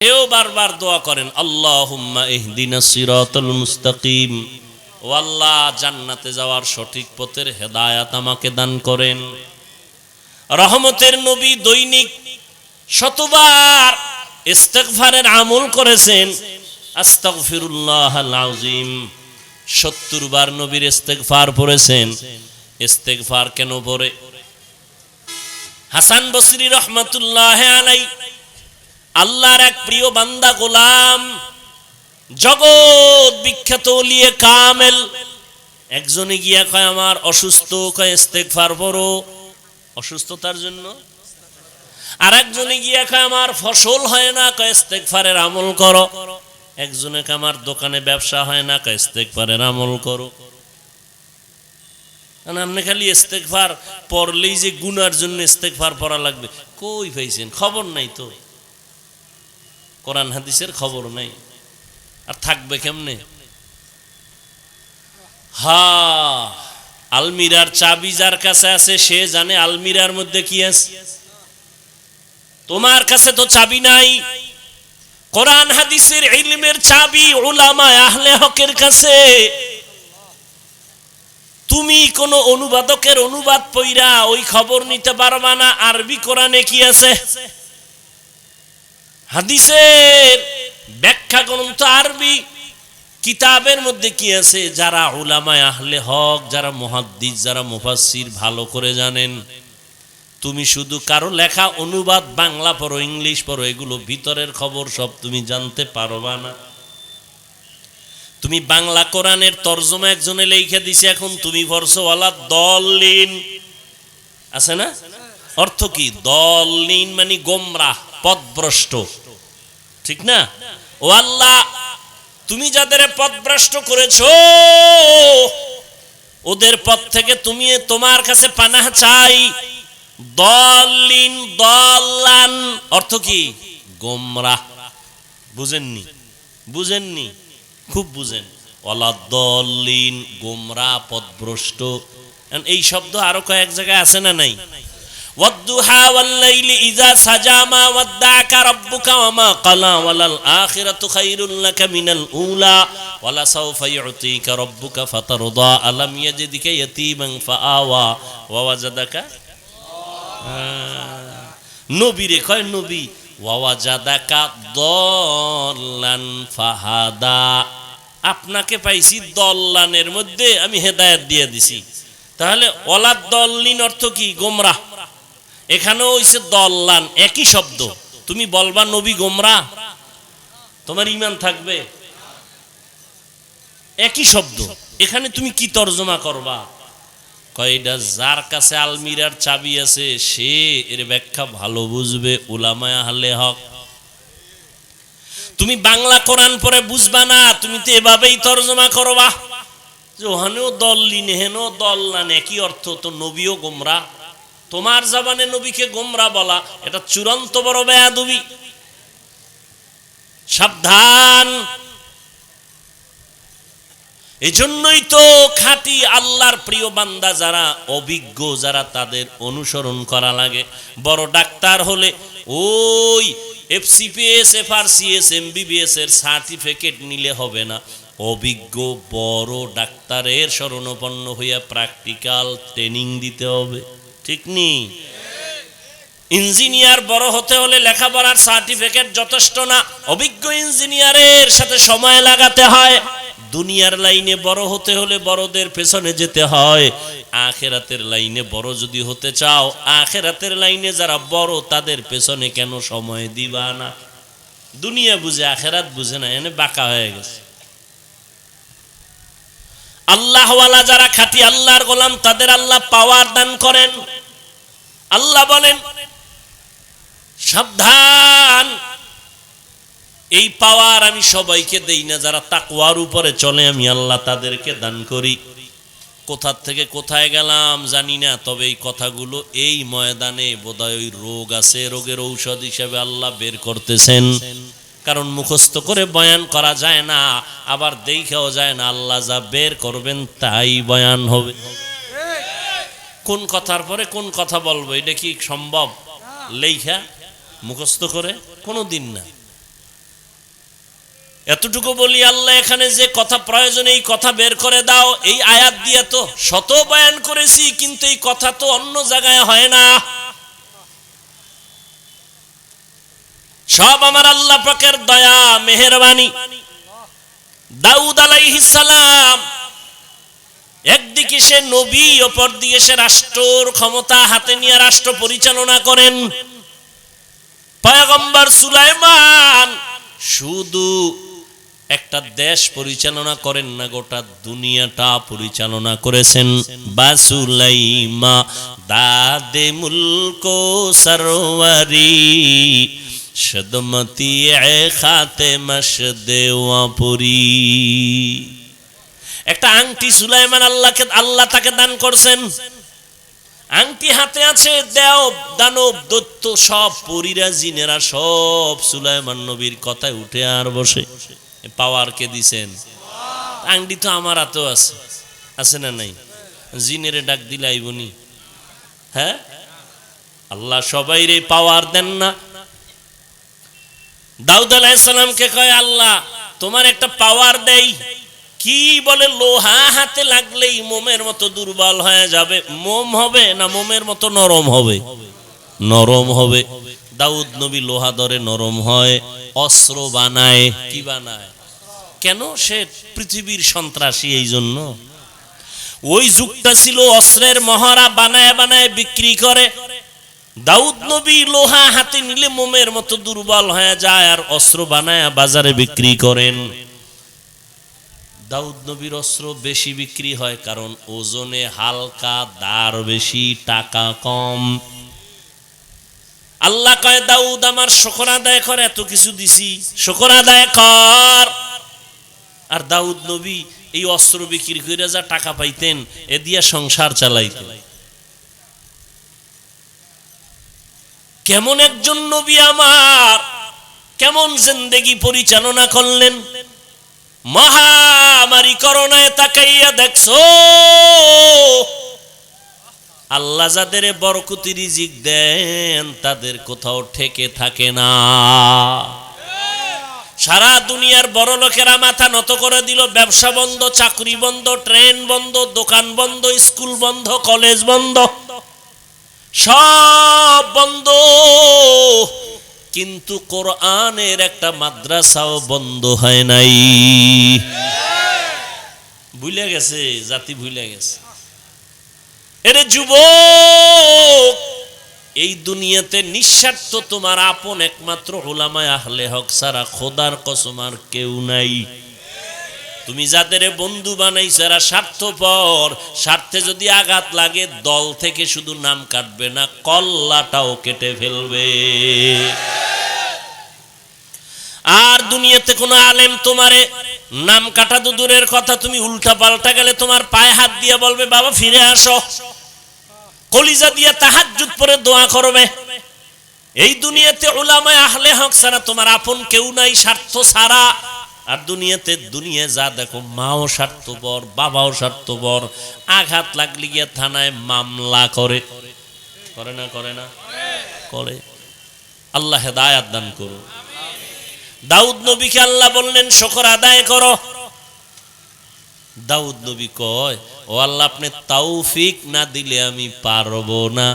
কেউ বারবার দোয়া করেন, আল্লাহুম্মা ইহদিনা ও আল্লাহ, জান্নাতে যাওয়ার সঠিক পথের হেদায়াত আমাকে দান করেন। রহমতের নবী দৈনিক শতবার ইস্তেগফারের আমল করেছেন আস্তাগফিরুল্লাহ 70 বার নবীর ইস্তেগফার পড়েছেন। ইস্তেগফার কেন পড়ে? হাসান বসরি রহমাতুল্লাহ আলাই আল্লাহর এক প্রিয় বান্দা গোলাম, জগৎ বিখ্যাত লিয়ে কামেল। একজনে গিয়া কয়, আমার অসুস্থ। কয়, ইস্তেগফার পড়ো। অসুস্থতার জন্য। আর একজনে গিয়া কয়, আমার ফসল হয় না। কয়, ইস্তেগফারের আমল করো। একজনে আমার দোকানে ব্যবসা হয় না। কয়, ইস্তেগফারের আমল করো। কারণ আপনি খালি ইস্তেগফার পড়লেই যে গুনার জন্য ইস্তেগফার পড়া লাগবে। কই পাইছেন? খবর নাই তো। কোরআন হাদিসের খবর নাই। আর থাকবে কেমনে? হা, আলমিরার চাবি যার কাছে আছে, সে জানে আলমিরার মধ্যে কি আছে। তোমার কাছে তো চাবি নাই। কোরআন হাদিসের ইলমের চাবি উলামা আহলে হকের কাছে। তুমি কোন অনুবাদকের অনুবাদ পইরা ওই খবর নিতে পারবা না। আরবি কোরআনে কি আছে? হাদিসের ব্যাখ্যা গ্রন্থ আরবি কিতাবের মধ্যে কি আছে? যারা উলামায় আহলে হক, যারা মুহাদ্দিস, যারা মুফাসসির ভালো করে জানেন, তুমি শুধু কারও লেখা অনুবাদ, বাংলা পড়ো, ইংলিশ পড়ো, এগুলো ভিতরের খবর সব তুমি জানতে পারবা না। তুমি বাংলা কোরআনের তর্জমা একজনে লেখা দিছে এখন, তুমি পড়ছো ওয়ালা দলিন আছে না? অর্থ কি? দলিন মানে গোমরাহ। পথভ্রষ্ট ঠিক না? ও আল্লাহ, তুমি যাদের পথভ্রষ্ট করেছ, ওদের পথ থেকে তুমি তোমার কাছে পানাহ চাই। দলিন দলান অর্থ কি? গোমরাহ বুঝেননি? বুঝেননি? খুব বুঝেন। দলিন, গোমরা পথভ্রষ্ট এই শব্দ আরও কয়েক জায়গায় আছে না নাই? والضحى والليل إذا سجى ما ودعك ربك وما قلى وللآخرة خير لك من الأولى ولسوف يعطيك ربك فترضى ألم يجدك يتيما فآوى ووجدك নবীরে কয় নবী ওয়াজাদাকা দল্লান ফাহাদা আপনাকে পাইছি দল্লানের মধ্যে আমি হেদায়েত দিয়ে দিছি তাহলে অলাদ দল্লিন অর্থ কি গোমরা এখানেও হইছে দল্লান, একই শব্দ। তুমি বলবা, নবী গোমরা? তোমার ইমান থাকবে। একই শব্দ। এখানে তুমি কি তর্জমা করবা? কয়টা যার কাছে আলমিরার চাবি আছে, সে এর ব্যাখ্যা ভালো বুঝবে, উলামায়া হালে হক। তুমি বাংলা কোরআন পরে বুঝবা না, তুমি তো এভাবেই তর্জমা করবা। যে ওখানেও দল দল্লিন হেনও দল্লান একই অর্থ তো নবীও গোমরা। তোমার জাবানে নবীকে গোমরা বলা, এটা চূড়ান্ত বড় বেয়াদবি। সাবধান। এজন্যই তো খাঁটি আল্লাহর প্রিয় বান্দা যারা অভিজ্ঞ, যারা তাদের অনুসরণ করা লাগে। বড় ডাক্তার হলে ওই এফসিপিএস এফআরসিএস এমবিবিএস এর সার্টিফিকেট নিলে হবে না। অভিজ্ঞ, বড় ডাক্তারের শরণাপন্ন হইয়া প্র্যাকটিক্যাল ট্রেনিং দিতে হবে। ঠিক নি ইঞ্জিনিয়ার বড় হতে হলে লেখাপড়ার সার্টিফিকেট যথেষ্ট না। অভিজ্ঞ ইঞ্জিনিয়ারের সাথে সময় লাগাতে হয়। দুনিয়ার লাইনে বড় হতে হলে বড়দের পেছনে যেতে হয়। আখেরাতের লাইনে বড় যদি হতে চাও, আখেরাতের লাইনে যারা বড়, তাদের পেছনে কেন সময় দিবা না? দুনিয়া বুঝে, আখেরাত বুঝে না, এনে বাঁকা হয়ে গেছে। আল্লাহওয়ালা যারা খাটি, আল্লাহর গোলাম, তাদের আল্লাহ পাওয়ার দান করেন। আল্লাহ বলেন, সাবধান। এই পাওয়ার আমি সবাইকে দেই না, যারা তাকওয়ার উপরে চলে, আমি আল্লাহ তাদেরকে দান করি। কোথা থেকে কোথায় গেলাম জানি না, তবে এই কথাগুলো এই ময়দানে বোধহয় ওই রোগ আছে, রোগের ঔষধ হিসেবে আল্লাহ বের করতেছেন। কারণ মুখস্থ করে বয়ান করা যায় না, আবার দেখেও যায় না, আল্লাহ যা বের করবেন তাই বয়ান হবে। কোন কথার পরে কোন কথা বলব? এটা কি সম্ভব? লেখা মুখস্থ করে? কোনো দিন না। এতটুকু বলি, আল্লাহ এখানে যে কথা প্রয়োজন, এই কথা বের করে দাও। এই আয়াত দিয়ে তো শত বয়ান করেছি, কিন্তু এই কথা তো অন্য জায়গায় হয় না। সব আমার আল্লাহ পাকের দয়া, মেহরবানি। দাউদ আলাইহিস সালাম একদিকে সে নবী অপর দিকে সে রাষ্ট্রর ক্ষমতা হাতে নিয়ে রাষ্ট্র পরিচালনা করেন। পয়গম্বর সুলাইমান, শুধু একটা দেশ পরিচালনা করেন না, গোটা দুনিয়াটা পরিচালনা করেছেন। বাসুলাইমা দাদে মুলকো সরোয়ারি সদমতি খাতে মশ দেওয়াপুরি একটা আংটি সুলাইমান আল্লাহকে, আল্লাহ তাকে দান করছেন। আংটি হাতে আছে, দেও, দানব দত্ত সব পরীরা, জিনেরা সব সুলাইমান নবীর কথায় উঠে আর বসে। পাওয়ার কে দিছেন? আংটি তো আমার হাতেও আছে। আছে না নাই? জিনেরে ডাক দিলে আইবনি হ্যাঁ? আল্লাহ সবাই রে পাওয়ার দেন না। দাউদ আলাইসালামকে কয়, আল্লাহ, তোমার একটা পাওয়ার দেই। কি বলে, লোহা হাতে লাগলেই মোমের মতো দুর্বল হয়ে যাবে। মোম হবে না মোমের মতো নরম হবে? নরম হবে। দাউদ নবী লোহা ধরে নরম হয়, অস্ত্র বানায়। কি বানায়? কেন সে পৃথিবীর সন্ত্রাসী এই জন্য? ওই যুগটা ছিল অস্ত্রের মহারা বানায় বানায় বিক্রি করে। দাউদ নবী লোহা হাতে নিলে মোমের মতো দুর্বল হয়ে যায় আর অস্ত্র বানায় বাজারে বিক্রি করেন। দাউদ নবীর অস্ত্র বেশি বিক্রি হয় কারণ ওজনে হালকা, দার বেশি, টাকা কম। আল্লাহ কয়, দাউদ, আমার শকর আদায় কর, এত কিছু দিছি। শকর আদায় কর। আর দাউদ নবী এই অস্ত্র বিক্রি করে যা টাকা পাইতেন, এ দিয়া সংসার চালাইতেন। কেমন একজন নবী আমার, কেমন জিন্দেগি পরিচালনা করলেন। মহামারী করোনায় তাকাইয়া দেখছ? আল্লাহ যাদের বরকতি রিজিক দেন, তাদের কোথাও ঠেকে থাকে না। সারা দুনিয়ার বড় লোকেরা মাথা নত করে দিল, ব্যবসা বন্ধ, চাকরি বন্ধ, ট্রেন বন্ধ, দোকান বন্ধ, স্কুল বন্ধ, কলেজ বন্ধ। সব বন্ধ। কিন্তু কোরআনের একটা মাদ্রাসাও বন্ধ হয় নাই। ভুলে গেছে, জাতি ভুলে গেছে। এরে যুবক, এই দুনিয়াতে নিঃস্বার্থ তোমার আপন একমাত্র ওলামায় আহলে হক সারা খোদার কসমার কেউ নাই। তুমি যাদের বন্ধু বানাইছো এরা স্বার্থপর, স্বার্থে যদি আঘাত লাগে দল থেকে শুধু নাম কাটবে না, কল্লাটাও কেটে ফেলবে। আর দুনিয়াতে কোনো আলেম তোমারে নাম কাটা তো দূরের কথা, তুমি উল্টা পাল্টা গেলে তোমার পায়ে হাত দিয়ে বলবে, বাবা, ফিরে আসো। কলিজা দিয়ে তাহাজ্জুদ পরে দোয়া করবে। এই দুনিয়াতে ওলামায় আহলে হক ছাড়া তোমার আপন কেউ নাই, স্বার্থ ছাড়া। আর দুনিয়াতে দুনিয়া যা দেখো, মাও স্বার্থপর, বাবাও স্বার্থপর, আঘাত লাগলে গিয়ে থানায় মামলা করে। করে না করে না? করে। আল্লাহ হেদায়াত দান করো দাউদ নবীকে আল্লাহ বললেন, শকর আদায় করো। দাউদ নবী কয়, ও আল্লাহ, আপনি তাওফিক না দিলে আমি পারব না।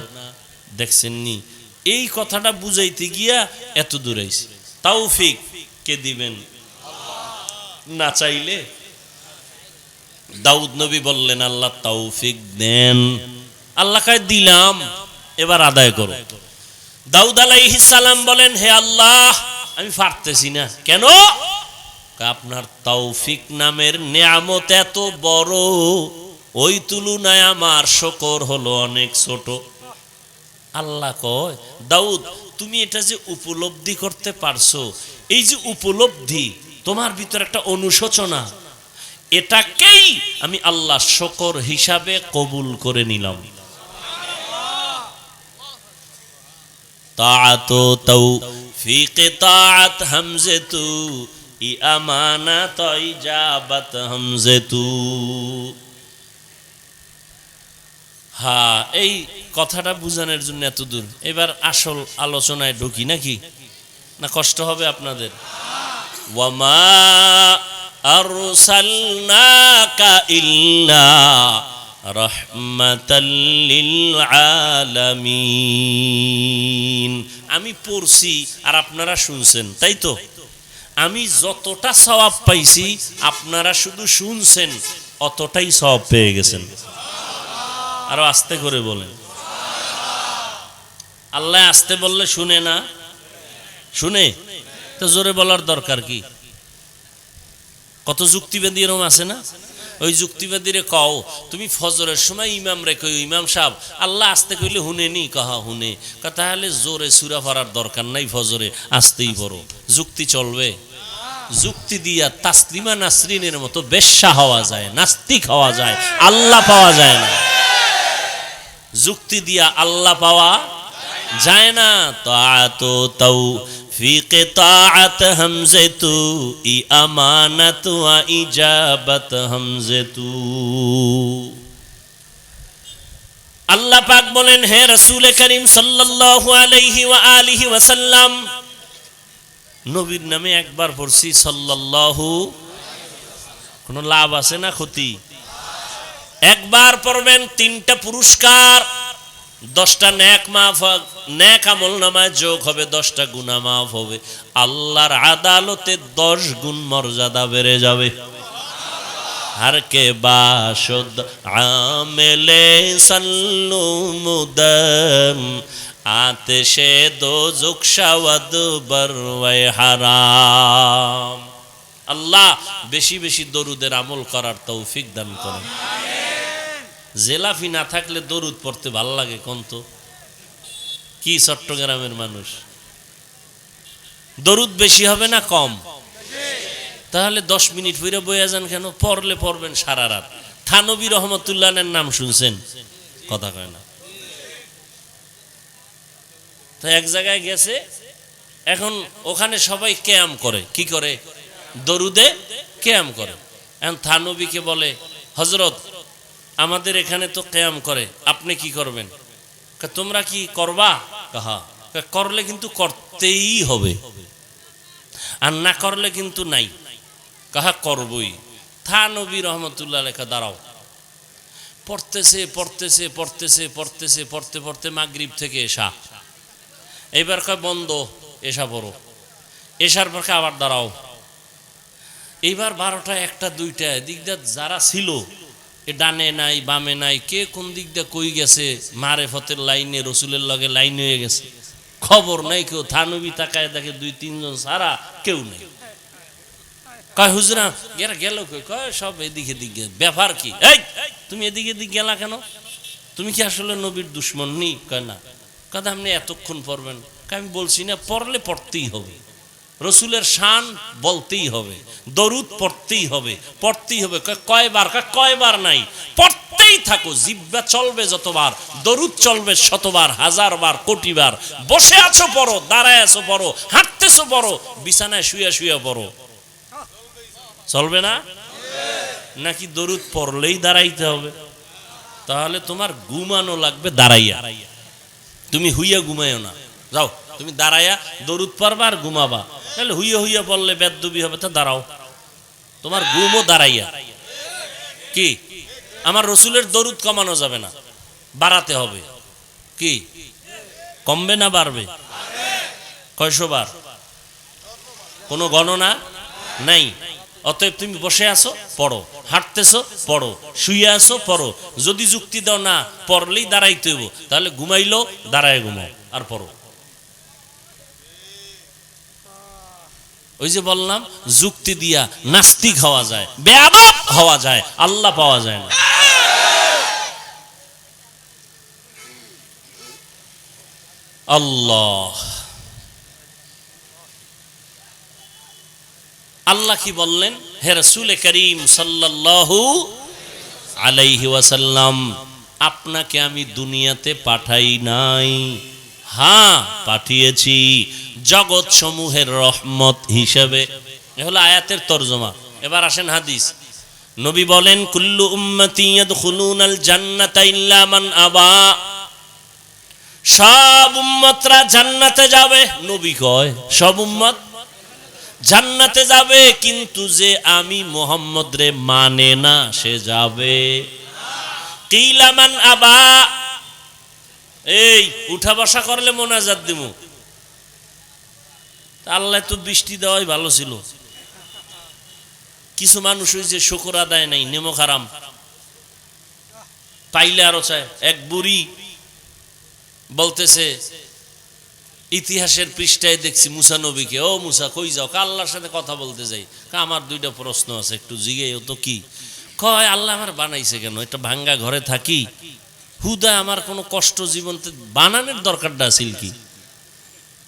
দেখছেন নি? এই কথাটা বুঝাইতে গিয়া এত দূর আইছি। তাওফিক কে দিবেন? না চাইলে? দাউদ নবী বললেন, আল্লাহ তৌফিক দেন। আল্লাহ কায়, দিলাম। এবার আদায় করো। দাউদ সালাম বলেন, হে আল্লাহ, আমি পারতেছি না। কেন? আপনার তৌফিক নামের নিয়ামত এত বড়, ওই তুলনায় আমার শকর হলো অনেক ছোট। আল্লাহ কয়, দাউদ, তুমি এটা যে উপলব্ধি করতে পারছ, এই যে উপলব্ধি তোমার ভিতর একটা অনুশোচনা। এটাকেই আমি আল্লাহ শকর হিসাবে কবুল করে নিলাম। এই কথাটা বুঝানোর জন্য এত দূর এবার আসল আলোচনায় ঢুকি নাকি? না কষ্ট হবে আপনাদের? ওয়ামা আরসালনাকা ইল্লা রাহমাতাল আলামিন আমি পড়ছি আর আপনারা শুনছেন, তাই তো? আমি যতটা সওয়াব পাইছি, আপনারা শুধু শুনছেন, অতটাই সওয়াব পেয়ে গেছেন। আরও আস্তে করে বলেন। আল্লাহ আস্তে বললে শুনে না? শুনে? তো জোরে বলার দরকার কি? কত যুক্তিবাদী এরম আছে না? ওই যুক্তিবাদীরে কও, তুমি ফজরের সময় ইমাম রে কই ইমাম সাহেব। আল্লাহ আসতে কইলে হুনে নি? কহা, হুনে। তাহলে জোরে সুরা ভরার দরকার নাই ফজরে, আসতেই পড়ো। যুক্তি চলবে। যুক্তি দিয়া তাসলিমা নাসরিনের মতো বেশ্যা হওয়া যায়, নাস্তিক হওয়া যায়, আল্লাহ পাওয়া যায় না। যুক্তি দিয়া আল্লাহ পাওয়া যায় না। তো তাও কিতাআত হামজাতু, ই আমানাত ওয়া ইজাবাত হামজাতু। আল্লাহ পাক বলেন, হে রাসূল করিম সাল্লাল্লাহু আলাইহি ওয়া আলিহি ওয়াসাল্লাম নবীর নামে একবার পড়ছি, সাল্লাল্লাহু, কোনো লাভ আছে না ক্ষতি? একবার পড়বেন, তিনটা পুরস্কার দশটা ন্যাক মাফ ন্যাক আমল নামায় যোগ হবে, দশটা গুণা মাফ হবে। আল্লাহর আদালতে দশ গুণ মর্যাদা বেড়ে যাবে। আর কে বাসলে আতেশে হারাম। আল্লাহ বেশি বেশি দরুদের আমল করার তৌফিক দান করে জেলাফি না থাকলে দরুদ পড়তে ভালো লাগে, কোন তো? কি চট্টগ্রামের মানুষ? দরুদ বেশি হবে না কম? তাহলে দশ মিনিট ফিরে বইয়া যান কেন? পড়লে পড়বেন সারা রাত। থানবী রহমতুল্লাহের নাম শুনছেন? কথা কয় না। তো এক জায়গায় গেছে, এখন ওখানে সবাই ক্যাম করে। কি করে? দরুদে ক্যাম করে। এখন থানবীকে বলে হজরত আমাদের এখানে তো ক্যাম করে আপনি কি করবেন? তোমরা কি করবা? কাহা। করলে কিন্তু করতেই হবে। আর না করলে কিন্তু নাই। কাহা করবই? থা নবী রহমতুল্লাহ লেখা দাঁড়াও। পড়তেছে পড়তেছে পড়তেছে পড়তেছে পড়তে পড়তে মাগরিব থেকে এসা। এইবার কয় বন্ধ এসা পড়ো। এসার পর আবার দাঁড়াও। এইবার বারোটা একটা দুইটা দিকদার যারা ছিল ডানে নাই, বামে নাই, কে কোন দিক দিয়ে কই গেছে মারে ফতের লাইনে, রসুলের লগে লাইন হয়ে গেছে। খবর নাই কেউ, থানবি তাকায় দেখে দুই, তিনজন সারা কেউ নেই। কয়, হুজরা গেরা গেল কই? কয়, সব এদিকে দিকে ব্যাপার কি? তুমি এদিকে দিক গেলা কেন? তুমি কি আসলে নবীর দুশ্মন নি? কয়, না। কথা আপনি এতক্ষণ পড়বেন। আমি বলছি না, পড়লে পড়তেই হবে। রসুলের শান বলতেই হবে, দরুদ পড়তেই হবে পড়তেই হবে। কয় কয়বার? কয় কয়বার নাই? পড়তেই থাকো, জিব্বা চলবে যতবার, দরুদ চলবে শতবার হাজার বার কোটিবার। বসে আছো পড়ো, দাঁড়ায় আছো পড়ো, হাঁটতেছো পড়ো, বিছানায় শুয়ে শুয়ে পড়ো। চলবে না? নাকি দরুদ পড়লেই দাঁড়াইতে হবে? তাহলে তোমার ঘুমানো লাগবে দাঁড়াইয়া। তুমি হুইয়া ঘুমাইও না। যাও। তুমি দাঁড়াইয়া দরুদ পারবা আর ঘুমাবা। তাহলে হুইয়া হুইয়া পড়লে বেদবি হবে, তা দাঁড়াও। তোমার ঘুমও দাঁড়াইয়া। কি? আমার রসুলের দরুদ কমানো যাবে না, বাড়াতে হবে। কি? কমবে না বাড়বে? কয়শো বার? কোনো গণনা নাই। অতএব তুমি বসে আছো, পড়ো। হাঁটতেছো, পড়ো। শুয়ে আছো, পড়ো। যদি যুক্তি দাও না, পড়লেই দাঁড়াইতে হইব। তাহলে ঘুমাইলো দাঁড়ায় ঘুমাও, আর পড়ো। ওই যে বললাম, যুক্তি দিয়া নাস্তিক হওয়া যায়, বেয়াদব হওয়া যায়, আল্লাহ পাওয়া যায় না। আল্লাহ। আল্লাহ কি বললেন? হে রসুল করিম সাল্লাল্লাহু আলাইহি ওয়াসাল্লাম, আপনাকে আমি দুনিয়াতে পাঠাই নাই। হ্যাঁ পাঠিয়েছি। জগৎ সমূহের রহমত হিসেবে। হলো আয়াতের তর্জমা। এবার আসেন হাদিস। নবী বলেন, কুল্লু উম্মতি আবা। সব উম্মতরা জান্নাতে যাবে। নবী কয়, সব উম্মত জান্নাতে যাবে, কিন্তু যে আমি মোহাম্মদ রে মানে না, সে যাবে। কিলামান আবা। এই, উঠা বসা করলে মোনাজাত দিমু। আল্লাহ তো বৃষ্টি দেওয়াই ভালো ছিল। কিছু মানুষ ওই যে শুকর আদায় নাই, নেমো খারাম। পাইলে আরও চায়, এক বুড়ি বলতেছে, ইতিহাসের পৃষ্ঠায় দেখছি মুসা নবীকে। ও মুসা, কই যাও? আল্লাহর সাথে কথা বলতে যাই। আমার দুইটা প্রশ্ন আছে, একটু জিগে ও তো কি? কয়, আল্লাহ আমার বানাইছে কেন? একটা ভাঙ্গা ঘরে থাকি। হুদা আমার কোনো কষ্ট জীবনতে বানানোর দরকারটা আছিল কি?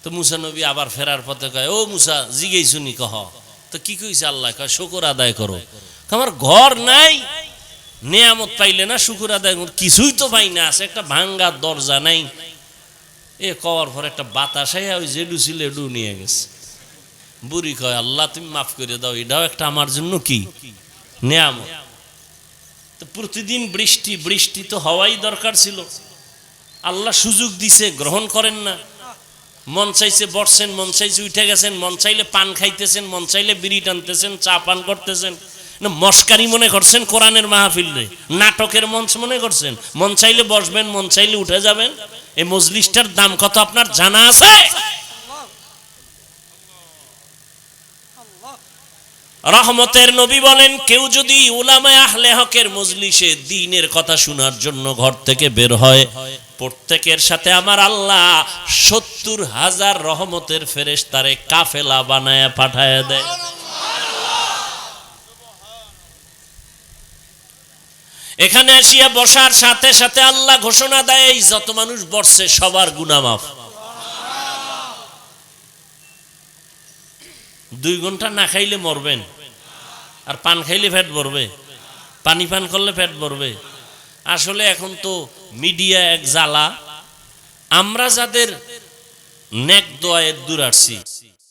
তো মুসা নবী আবার ফেরার পথে কয়, ও মুসা জিগেই শুনি কহ। তো কি কইছে আল্লাহ? কয়, শুকুর আদায় করো। আমার ঘর নাই, নেয়ামত পাইলে না শুকুর আদায়। কিছুই তো পাই না, আছে একটা ভাঙ্গা দরজা নাই। এ কওয়ার পর একটা বাতাস ওই জেডু ছিল এডু নিয়ে গেছে। বুড়ি কয়, আল্লাহ, তুমি মাফ করে দাও, এটাও একটা আমার জন্য কি? নেয়ামত। তো প্রতিদিন বৃষ্টি বৃষ্টি তো হওয়াই দরকার ছিল। আল্লাহ সুযোগ দিছে, গ্রহণ করেন না। মন চাইছে বসছেন, মন চাইছে উঠে গেছেন, মন চাইলে পান খাইতেছেন, মন চাইলে বিড়ি টানতেছেন, চা পান করতেছেন। মস্কারি মনে করছেন কোরআনের মাহফিল নাটকের মঞ্চ মনে করছেন। মন চাইলে বসবেন, মন চাইলে উঠে যাবেন। এই মজলিসটার দাম কত আপনার জানা আছে? রহমতের নবী বলেন, কেউ যদি উলামায় আহলে হকের মজলিসে দিনের কথা শোনার জন্য ঘর থেকে বের হয় প্রত্যেকের সাথে আমার আল্লাহ সত্তর হাজার রহমতের ফেরেশ তারে কাফেলা বানায় পাঠায় দেয়। এখানে আসিয়া বসার সাথে সাথে আল্লাহ ঘোষণা দেয় যত মানুষ বসছে, সবার গুনামাফ দুই ঘণ্টা না খাইলে মরবেন, আর পান খাইলে ফ্যাট ভরবে, পানি পান করলে ফ্যাট ভরবে। আসলে এখন তো মিডিয়া এক জ্বালা। আমরা যাদের নেক দোয়ায়ের দূর আসছি